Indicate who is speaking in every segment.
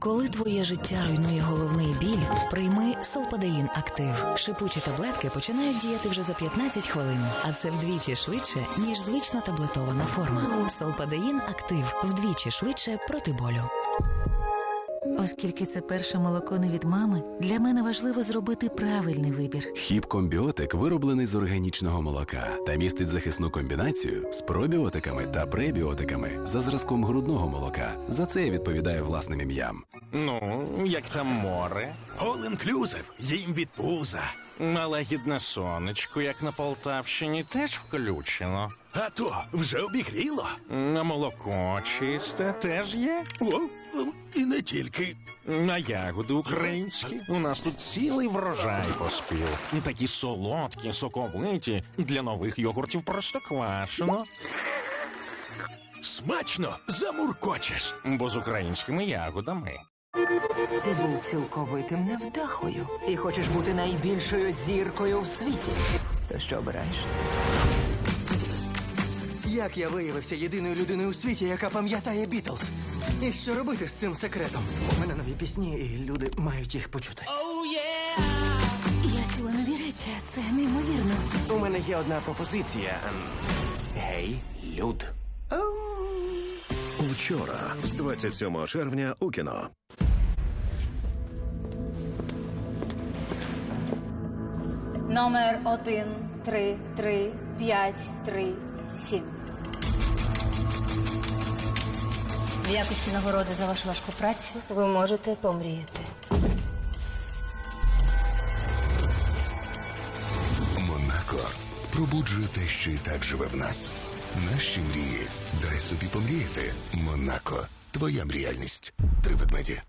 Speaker 1: Коли твоє життя руйнує головний біль, прийми Солпадеїн Актив. Шипучі таблетки починають діяти вже за 15 хвилин, а це вдвічі швидше, ніж звична таблетована форма. Солпадеїн Актив вдвічі швидше проти болю. Оскільки це перше молоко не від мами, для мене важливо зробити правильний вибір.
Speaker 2: Хіп-комбіотик вироблений з органічного молока та містить захисну комбінацію з пробіотиками та пребіотиками за зразком грудного молока. За це я відповідаю власним ім'ям.
Speaker 3: Ну, як там море,
Speaker 4: All inclusive, їм від пуза.
Speaker 3: лагідне сонечко, як на Полтавщині, теж включено.
Speaker 4: А то вже обігріло.
Speaker 3: На молоко чисте теж є.
Speaker 4: О, і не тільки.
Speaker 3: На ягоди українські. У нас тут цілий врожай поспів. Такі солодкі, соковиті. Для нових йогуртів простоквашино.
Speaker 4: Смачно замуркочеш.
Speaker 3: Бо з українськими ягодами.
Speaker 5: Ти був цілковитим невдахою і хочеш бути найбільшою зіркою в світі. То що обираєш?
Speaker 6: Як я виявився єдиною людиною у світі, яка пам'ятає Бітлз? І що робити з цим секретом? У мене нові пісні, і люди мають їх почути.
Speaker 1: Я чула нові речі, це неймовірно.
Speaker 6: У мене є одна пропозиція. Ем, Гей, люд.
Speaker 7: Вчора з 27 червня у кіно.
Speaker 8: Номер один, три, три, п'ять, три, сім. В якості нагороди за вашу важку працю ви можете помріяти.
Speaker 9: Монако пробуджує те, що і так живе в нас. Наші мрії. Дай собі помріяти. Монако. Твоя мріяльність. Три ведмеді.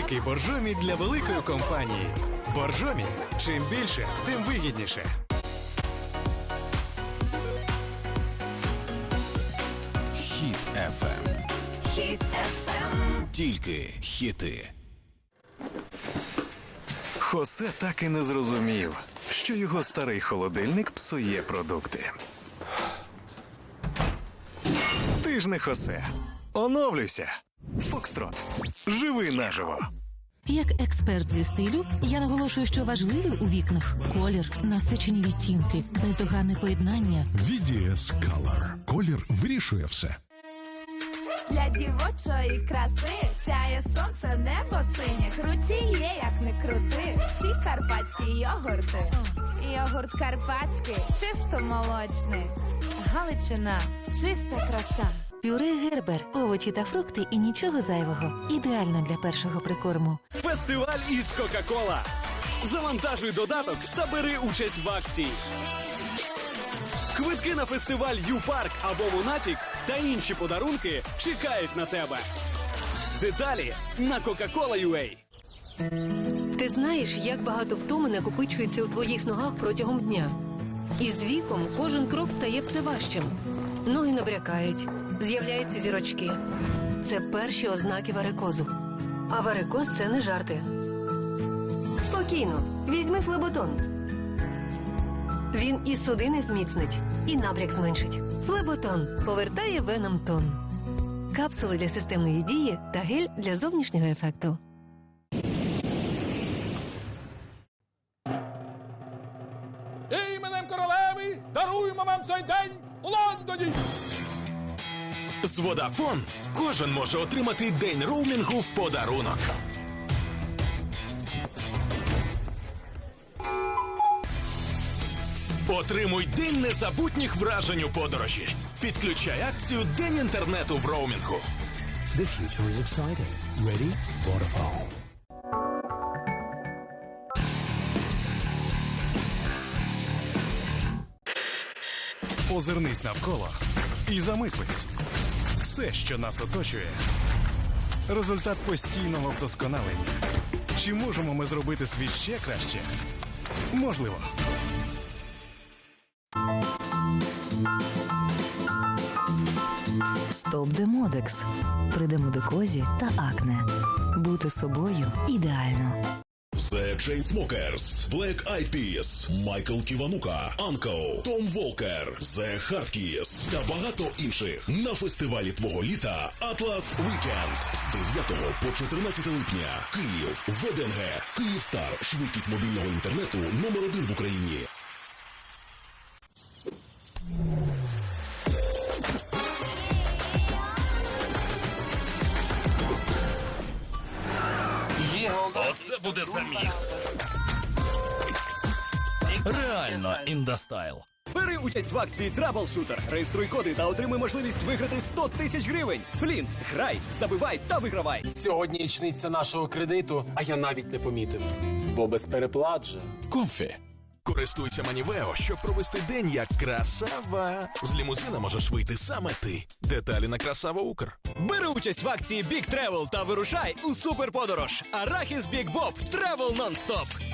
Speaker 10: Великий боржомі для великої компанії. Боржомі. Чим більше, тим вигідніше.
Speaker 2: Хіт FM.
Speaker 1: Хіт ефем.
Speaker 2: Тільки хіти.
Speaker 10: Хосе так і не зрозумів, що його старий холодильник псує продукти. Ти ж не Хосе. Оновлюйся. Фокстрот. Живи наживо.
Speaker 1: Як експерт зі стилю, я наголошую, що важливий у вікнах колір, насичені відтінки, бездоганне поєднання.
Speaker 9: VDS Color. Колір вирішує все.
Speaker 8: Для дівочої краси сяє сонце, небо синє, крутіє, як не крути. Ці карпатські йогурти. Йогурт карпатський, чисто молочний. Галичина, чиста краса.
Speaker 1: Пюре Гербер, овочі та фрукти і нічого зайвого. Ідеально для першого прикорму.
Speaker 10: Фестиваль із Кока-Кола. Завантажуй додаток та бери участь в акції. Квитки на фестиваль Ю-Парк або Монатік та інші подарунки чекають на тебе. Деталі на Coca-Cola.ua.
Speaker 11: Ти знаєш, як багато втоми накопичується у твоїх ногах протягом дня. І з віком кожен крок стає все важчим. Ноги набрякають, з'являються зірочки. Це перші ознаки варикозу. А варикоз це не жарти. Спокійно, візьми флеботон. Він і судини зміцнить, і набряк зменшить. Флеботон повертає венам тон. Капсули для системної дії та гель для зовнішнього ефекту.
Speaker 4: Іменем королеви даруємо вам цей день у Лондоні. З Водафон кожен може отримати день роумінгу в подарунок. Отримуй день незабутніх вражень у подорожі. Підключай акцію День інтернету в роумінгу.
Speaker 6: The future is exciting. Ready? Vodafone.
Speaker 10: Озирнись навколо і замислись. Все, що нас оточує, результат постійного вдосконалення. Чи можемо ми зробити світ ще краще? Можливо.
Speaker 1: Стоп Демодекс. При демодекозі та акне. Бути собою ідеально.
Speaker 12: The Chainsmokers, Black Eyed Peas, Майкл Ківанука, Анкл, Том Волкер, The Hardkiss та багато інших на фестивалі твого літа Atlas Weekend з 9 по 14 липня. Київ, ВДНГ, Київстар, швидкість мобільного інтернету номер один в Україні.
Speaker 4: Оце буде заміс. Реально індастайл.
Speaker 13: Бери участь в акції Траблшутер. Реєструй коди та отримай можливість виграти 100 тисяч гривень. Флінт, грай, забивай та вигравай.
Speaker 14: Сьогодні річниця нашого кредиту, а я навіть не помітив. Бо без переплат же.
Speaker 4: Комфі. Користуйся Манівео, щоб провести день як красава. З лімузина можеш вийти саме ти. Деталі на красава Укр.
Speaker 13: Бери участь в акції Big Travel та вирушай у суперподорож. Арахіс Big Bob Travel Non-Stop.